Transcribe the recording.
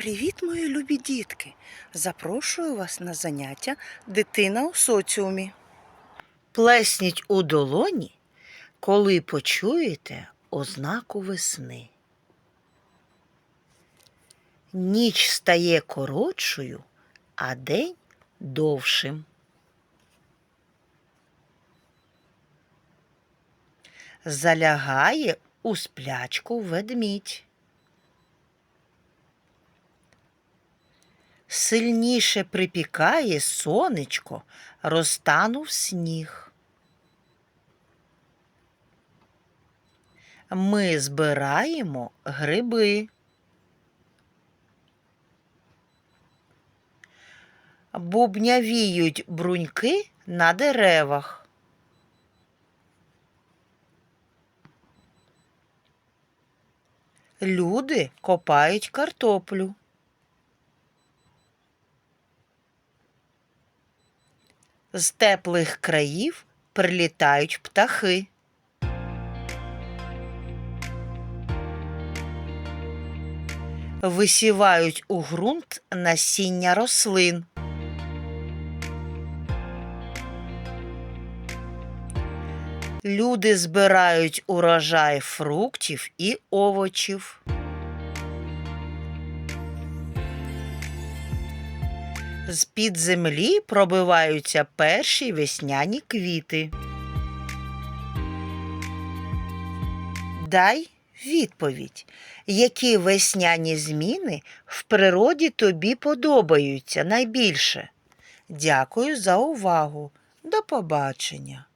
Привіт, мої любі дітки! Запрошую вас на заняття Дитина у соціумі. Плесніть у долоні, коли почуєте ознаку весни. Ніч стає коротшою, а день довшим. Залягає у сплячку ведмідь. Сильніше припікає сонечко, розтанув сніг. Ми збираємо гриби. Бубнявіють бруньки на деревах. Люди копають картоплю. З теплих країв прилітають птахи. Висівають у ґрунт насіння рослин. Люди збирають урожай фруктів і овочів. З-під землі пробиваються перші весняні квіти. Дай відповідь, які весняні зміни в природі тобі подобаються найбільше. Дякую за увагу. До побачення.